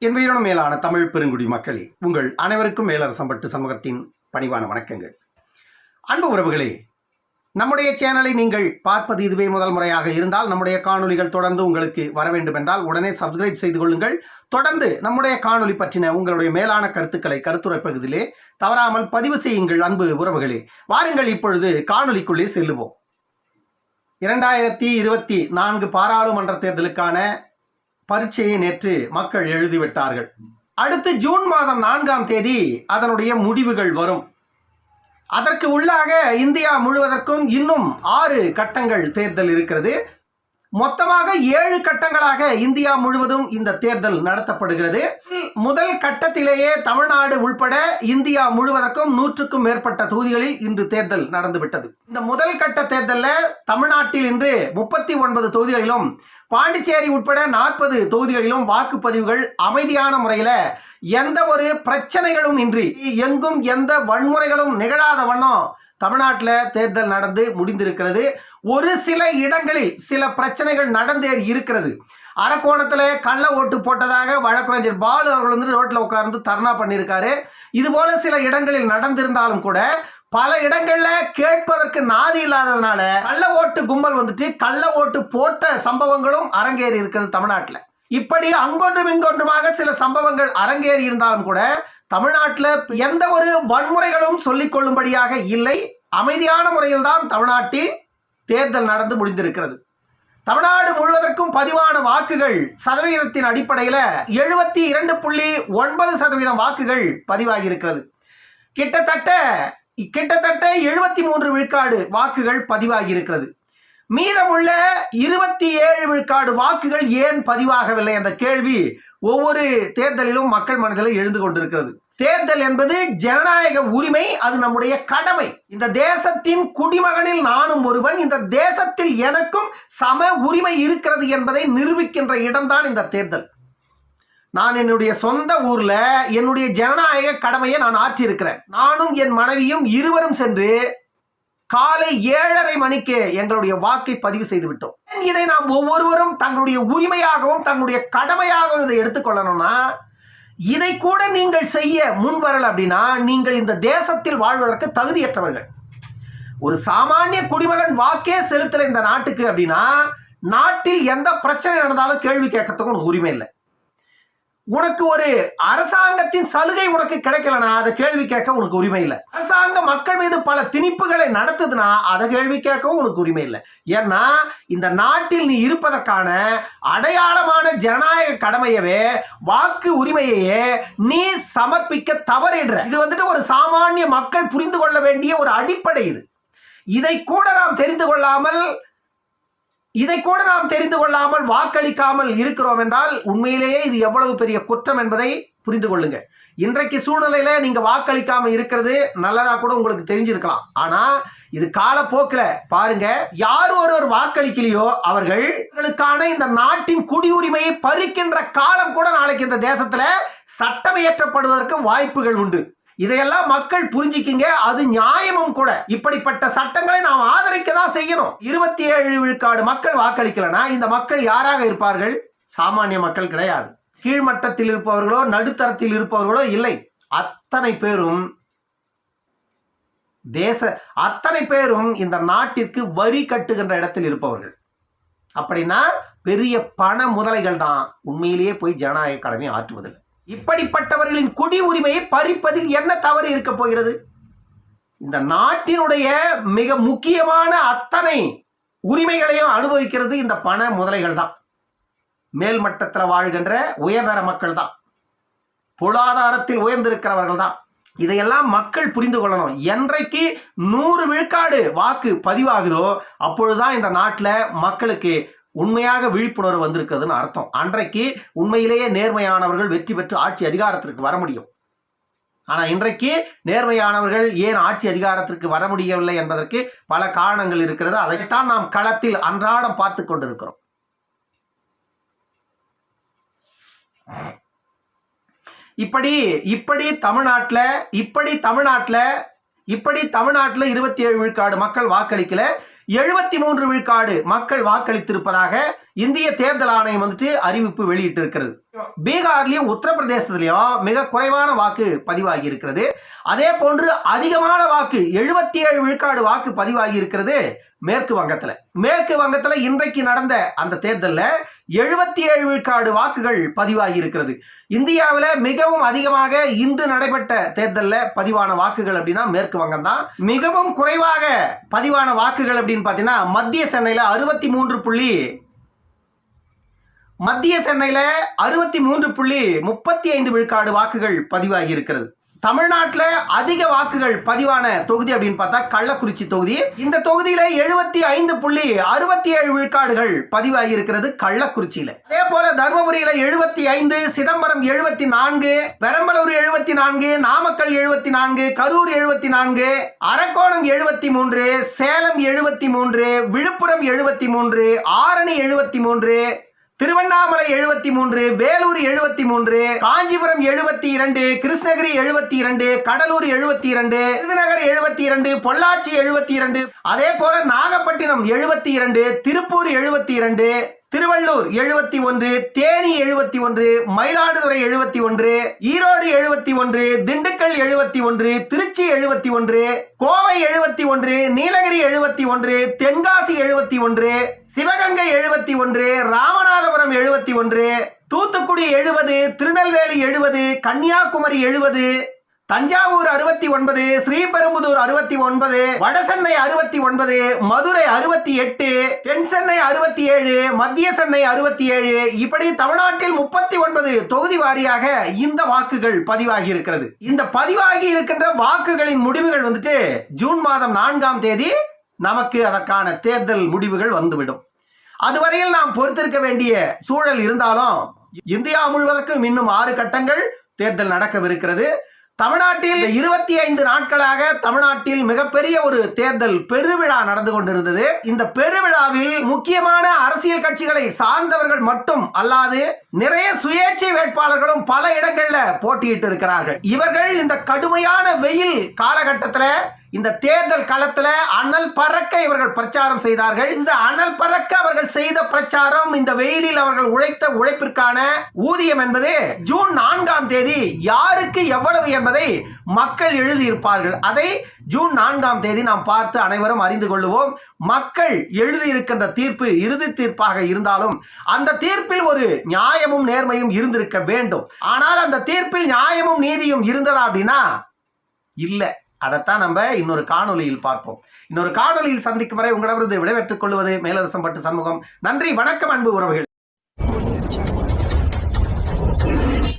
என்பதுடன் மேலான தமிழ் பெருங்குடி மக்களே உங்கள் அனைவருக்கும் மேலரசம்பட்டு சமூகத்தின் பணிவான வணக்கங்கள். அன்பு உறவுகளே நம்முடைய சேனலை நீங்கள் பார்ப்பது இதுவே முதல் முறையாக இருந்தால் நம்முடைய காணொளிகள் தொடர்ந்து உங்களுக்கு வர வேண்டும் என்றால் உடனே சப்ஸ்கிரைப் செய்து கொள்ளுங்கள். தொடர்ந்து நம்முடைய காணொளி பற்றின உங்களுடைய மேலான கருத்துக்களை கருத்துரைப்பகுதியிலே தவறாமல் பதிவு செய்யுங்கள் அன்பு உறவுகளே. வாருங்கள் இப்பொழுது காணொளிக்குள்ளே செல்லுவோம். இரண்டாயிரத்தி இருபத்தி நான்கு பாராளுமன்ற தேர்தலுக்கான பரீட்சையை நேற்று மக்கள் எழுதிவிட்டார்கள். அடுத்து ஜூன் மாதம் நான்காம் தேதி அதனுடைய முடிவுகள் வரும். அதற்கு உள்ளாக இந்தியா முழுவதற்கும் இன்னும் ஆறு கட்டங்கள் தேர்தல் இருக்கிறது. மொத்தமாக ஏழு கட்டங்களாக இந்தியா முழுவதும் இந்த தேர்தல் நடத்தப்படுகிறது. முதல் கட்டத்திலேயே தமிழ்நாடு உள்பட இந்தியா முழுவதற்கும் நூற்றுக்கும் மேற்பட்ட தொகுதிகளில் இன்று தேர்தல் நடந்துவிட்டது. இந்த முதல் கட்ட தேர்தலில் தமிழ்நாட்டில் இன்று முப்பத்தி ஒன்பது தொகுதிகளிலும் பாண்டிச்சேரி உட்பட நாற்பது தொகுதிகளிலும் வாக்குப்பதிவுகள் அமைதியான முறையில் எந்த ஒரு பிரச்சனைகளும் இன்றி எங்கும் எந்த வன்முறைகளும் நிகழாத வண்ணம் தமிழ்நாட்டில் தேர்தல் நடந்து முடிந்திருக்கிறது. ஒரு சில இடங்களில் சில பிரச்சனைகள் நடந்தே இருக்கிறது. அரக்கோணத்தில் கள்ள ஓட்டு போட்டதாக வழக்கறிஞர் பாலு அவர்கள் வந்து ரோட்டில் உட்கார்ந்து தர்ணா பண்ணியிருக்காரு. இதுபோல சில இடங்களில் நடந்திருந்தாலும் கூட பல இடங்கள்ல கேட்பதற்கு நாதி இல்லாததுனால கள்ள ஓட்டு கும்பல் வந்துட்டு கள்ள ஓட்டு போட்ட சம்பவங்களும் அரங்கேறி இருக்கிறது தமிழ்நாட்டில். இப்படி அங்கொன்றும் இங்கொன்றுமாக சில சம்பவங்கள் அரங்கேறி இருந்தாலும் கூட தமிழ்நாட்டில் எந்த ஒரு வன்முறைகளும் சொல்லிக் கொள்ளும்படியாக இல்லை. அமைதியான முறையில் தான் தமிழ்நாட்டில் தேர்தல் நடந்து முடிந்திருக்கிறது. தமிழ்நாடு முழுவதற்கும் பதிவான வாக்குகள் சதவீதத்தின் அடிப்படையில் எழுபத்தி இரண்டு புள்ளி ஒன்பது சதவீதம் வாக்குகள் பதிவாகி இருக்கிறது கிட்டத்தட்ட கிட்டத்தட்ட எழுபத்தி மூன்று விழுக்காடு வாக்குகள் பதிவாகி இருக்கிறது மீதமுள்ள இருபத்தி ஏழு விழுக்காடு வாக்குகள் ஏன் பதிவாகவில்லை என்ற கேள்வி ஒவ்வொரு தேர்தலிலும் மக்கள் மனதில் எழுந்து கொண்டிருக்கிறது. தேர்தல் என்பது ஜனநாயக உரிமை அது நம்முடைய கடமை. இந்த தேசத்தின் குடிமகனில் நானும் ஒருவன் இந்த தேசத்தில் எனக்கும் சம உரிமை இருக்கிறது என்பதை நிரூபிக்கின்ற இடம்தான் இந்த தேர்தல். நான் என்னுடைய சொந்த ஊர்ல என்னுடைய ஜனநாயக கடமையை நான் ஆற்றியிருக்கிறேன். நானும் என் மனைவியும் இருவரும் சென்று காலை ஏழரை மணிக்கு எங்களுடைய வாக்கை பதிவு செய்து விட்டோம் இதை நாம் ஒவ்வொருவரும் தங்களுடைய உரிமையாகவும் தங்களுடைய கடமையாகவும் இதை எடுத்துக்கொள்ளணும்னா இதை கூட நீங்கள் செய்ய முன் வரல அப்படின்னா நீங்கள் இந்த தேசத்தில் வாழ்வதற்கு தகுதியற்றவர்கள். ஒரு சாமானிய குடிமகன் வாக்கே செலுத்தல இந்த நாட்டுக்கு அப்படின்னா நாட்டில் எந்த பிரச்சனை நடந்தாலும் கேள்வி கேட்கறதுக்கு உனக்கு உரிமை இல்லை. உனக்கு ஒரு அரசாங்கத்தின் சலுகை உனக்கு கிடைக்கலனா அதை கேள்வி கேட்க உனக்கு உரிமை இல்லை. அரசாங்கம் மக்கள் மீது பல திணிப்புகளை நடத்துதுன்னா அதை கேள்வி கேட்கவும் உனக்கு உரிமை இல்லை. ஏன்னா இந்த நாட்டில் நீ இருப்பதற்கான அடையாளமான ஜனநாயக கடமையவே வாக்கு உரிமையையே நீ சமர்ப்பிக்க தவறிடுற. இது வந்துட்டு ஒரு சாமானிய மக்கள் புரிந்து கொள்ள வேண்டிய ஒரு அடிப்படை இது. இதை கூட நாம் தெரிந்து கொள்ளாமல் இதை கூட நாம் தெரிந்து கொள்ளாமல் வாக்களிக்காமல் இருக்கிறோம் என்றால் உண்மையிலேயே இது எவ்வளவு பெரிய குற்றம் என்பதை புரிந்து கொள்ளுங்க இன்றைக்கு சூழ்நிலையில நீங்க வாக்களிக்காம இருக்கிறது நல்லதா கூட உங்களுக்கு தெரிஞ்சிருக்கலாம். ஆனா இது காலப்போக்கில் பாருங்க யார் ஒருவர் வாக்களிக்கலையோ அவர்களுக்கான இந்த நாட்டின் குடியுரிமையை பறிக்கின்ற காலம் கூட நாளைக்கு இந்த தேசத்துல சட்டம் இயற்றப்படுவதற்கு வாய்ப்புகள் உண்டு. இதையெல்லாம் மக்கள் புரிஞ்சுக்கிங்க அது நியாயமும் கூட. இப்படிப்பட்ட சட்டங்களை நாம் ஆதரிக்க தான் செய்யணும். இருபத்தி ஏழு விழுக்காடு மக்கள் வாக்களிக்கலனா இந்த மக்கள் யாராக இருப்பார்கள்? சாமானிய மக்கள் கிடையாது. கீழ்மட்டத்தில் இருப்பவர்களோ நடுத்தரத்தில் இருப்பவர்களோ இல்லை. அத்தனை பேரும் தேச அத்தனை பேரும் இந்த நாட்டிற்கு வரி கட்டுகின்ற இடத்தில் இருப்பவர்கள். அப்படின்னா பெரிய பண முதலைகள் தான் உண்மையிலேயே போய் ஜனநாயக கடமை ஆற்றுவதில்லை. இப்படிப்பட்டவர்களின் குடி உரிமையை பறிப்பதில் என்ன தவறு இருக்க போகிறது? இந்த நாட்டினுடைய மிக முக்கியமான அத்தனை உரிமைகளையும் அனுபவிக்கிறது இந்த பண முதலைகள் தான். மேல்மட்டத்தில் வாழ்கின்ற உயர்தர மக்கள் தான். பொருளாதாரத்தில் உயர்ந்திருக்கிறவர்கள் தான். இதையெல்லாம் மக்கள் புரிந்து கொள்ளணும். என்றைக்கு நூறு விழுக்காடு வாக்கு பதிவாகுதோ அப்பொழுதுதான் இந்த நாட்டில் மக்களுக்கு உண்மையாக விழிப்புணர்வு வந்திருக்கிறதுன்னு அர்த்தம். அன்றைக்கு உண்மையிலேயே நேர்மையானவர்கள் வெற்றி பெற்று ஆட்சி அதிகாரத்திற்கு வர முடியும். ஆனால் இன்றைக்கு நேர்மையானவர்கள் ஏன் ஆட்சி அதிகாரத்திற்கு வர முடியவில்லை என்பதற்கு பல காரணங்கள் இருக்கிறது. அதைத்தான் நாம் களத்தில் அன்றாடம் பார்த்து கொண்டிருக்கிறோம். இப்படி இப்படி தமிழ்நாட்டில் இப்படி தமிழ்நாட்டில் இப்படி தமிழ்நாட்டில் இருபத்தி ஏழு விழுக்காடு மக்கள் வாக்களிக்கல. எழுபத்தி மூன்று விழுக்காடு மக்கள் வாக்களித்திருப்பதாக இந்திய தேர்தல் ஆணையம் வந்துட்டு அறிவிப்பு வெளியிட்டு இருக்கிறது பீகார்லயும் உத்தரப்பிரதேசத்திலையும் மிக குறைவான வாக்கு பதிவாகி இருக்கிறது அதே போன்று அதிகமான வாக்கு எழுபத்தி ஏழு விழுக்காடு வாக்கு பதிவாகி இருக்கிறது மேற்கு வங்கத்துல. மேற்கு வங்கத்துல இன்றைக்கு நடந்த அந்த தேர்தலில் எழுபத்தி ஏழு விழுக்காடு வாக்குகள் பதிவாகி இருக்கிறது இந்தியாவில் மிகவும் அதிகமாக இன்று நடைபெற்ற தேர்தலில் பதிவான வாக்குகள் அப்படின்னா மேற்கு வங்கம் தான் மிகவும் குறைவாக பதிவான வாக்குகள் அப்படின்னு பார்த்தீங்கன்னா மத்திய சென்னையில் அறுபத்தி மூன்று புள்ளி மத்திய சென்னையில் அறுபத்தி மூன்று புள்ளி முப்பத்தி ஐந்து விழுக்காடு வாக்குகள் பதிவாகி இருக்கிறது தமிழ்நாட்டில் அதிக வாக்குகள் பதிவான தொகுதி அப்படின்னு பார்த்தா கள்ளக்குறிச்சி தொகுதி. இந்த தொகுதியில எழுபத்தி ஐந்து புள்ளி அறுபத்தி ஏழு விழுக்காடுகள் பதிவாகி இருக்கிறது கள்ளக்குறிச்சியில. அதே போல தருமபுரியில எழுபத்தி ஐந்து சிதம்பரம் எழுபத்தி நான்கு பெரம்பலூர் எழுபத்தி நான்கு நாமக்கல் எழுபத்தி நான்கு கரூர் எழுபத்தி நான்கு அரக்கோணம் எழுபத்தி மூன்று சேலம் எழுபத்தி மூன்று விழுப்புரம் எழுபத்தி மூன்று ஆரணி எழுபத்தி மூன்று திருவண்ணாமலை எழுபத்தி மூன்று வேலூர் எழுபத்தி மூன்று காஞ்சிபுரம் எழுபத்தி இரண்டு கிருஷ்ணகிரி எழுபத்தி இரண்டு கடலூர் எழுபத்தி இரண்டு விருதுநகர் எழுபத்தி இரண்டு பொள்ளாச்சி எழுபத்தி இரண்டு. அதே போல நாகப்பட்டினம் எழுபத்தி இரண்டு திருப்பூர் எழுபத்தி இரண்டு. திருவள்ளூர் எழுபத்தி ஒன்று தேனி எழுபத்தி ஒன்று மயிலாடுதுறை எழுபத்தி ஒன்று ஈரோடு எழுபத்தி ஒன்று திண்டுக்கல் எழுபத்தி ஒன்று திருச்சி எழுபத்தி ஒன்று கோவை எழுபத்தி ஒன்று நீலகிரி எழுபத்தி ஒன்று தென்காசி எழுபத்தி ஒன்று சிவகங்கை எழுபத்தி ஒன்று ராமநாதபுரம் எழுபத்தி ஒன்று தூத்துக்குடி எழுபது திருநெல்வேலி எழுபது கன்னியாகுமரி எழுபது தஞ்சாவூர் அறுபத்தி ஒன்பது ஸ்ரீபெரும்புதூர் அறுபத்தி ஒன்பது வடசென்னை அறுபத்தி ஒன்பது மதுரை அறுபத்தி எட்டு தென் சென்னை அறுபத்தி ஏழு மத்திய சென்னை அறுபத்தி ஏழு இப்படி தமிழ்நாட்டில் முப்பத்தி ஒன்பது தொகுதி வாரியாக இந்த வாக்குகள் பதிவாகி இருக்கிறது. இந்த பதிவாகி இருக்கின்ற வாக்குகளின் முடிவுகள் வந்துட்டு ஜூன் மாதம் நான்காம் தேதி நமக்கு அதற்கான தேர்தல் முடிவுகள் வந்துவிடும். அதுவரையில் நாம் பொறுத்திருக்க வேண்டிய சூழல் இருந்தாலும் இந்தியா முழுவதற்கும் இன்னும் ஆறு கட்டங்கள் தேர்தல் நடக்கவிருக்கிறது. தமிழ்நாட்டில் இருபத்தி ஐந்து நாட்களாக தமிழ்நாட்டில் மிகப்பெரிய ஒரு தேர்தல் பெருவிழா நடந்து கொண்டிருந்தது. இந்த பெருவிழாவில் முக்கியமான அரசியல் கட்சிகளை சார்ந்தவர்கள் மட்டும் அல்லாது நிறைய சுயேட்சை வேட்பாளர்களும் பல இடங்கள்ல போட்டியிட்டு இருக்கிறார்கள் இவர்கள் இந்த கடுமையான வெயில் காலகட்டத்தில் இந்த தேர்தல் களத்துல அனல் பறக்க இவர்கள் பிரச்சாரம் செய்தார்கள். இந்த அனல் பறக்க அவர்கள் செய்த பிரச்சாரம் இந்த வெயிலில் அவர்கள் உழைத்த உழைப்பிற்கான ஊதியம் என்பது ஜூன் நான்காம் தேதி யாருக்கு எவ்வளவு என்பதை மக்கள் எழுதியிருப்பார்கள். அதை ஜூன் நான்காம் தேதி நாம் பார்த்து அனைவரும் அறிந்து கொள்வோம் மக்கள் எழுதியிருக்கின்ற தீர்ப்பு இறுதி தீர்ப்பாக இருந்தாலும் அந்த தீர்ப்பில் ஒரு நியாயமும் நேர்மையும் இருந்திருக்க வேண்டும். ஆனால் அந்த தீர்ப்பில் நியாயமும் நீதியும் இருந்ததா அப்படின்னா இல்லை. அதைத்தான் நம்ம இன்னொரு காணொளியில் பார்ப்போம். இன்னொரு காணொளியில் சந்திக்கும் வரை உங்களிடமிருந்து விடைபெற்றுக் கொள்வது மேலரசம் பட்டு சண்முகம். நன்றி வணக்கம் அன்பு உறவுகள்.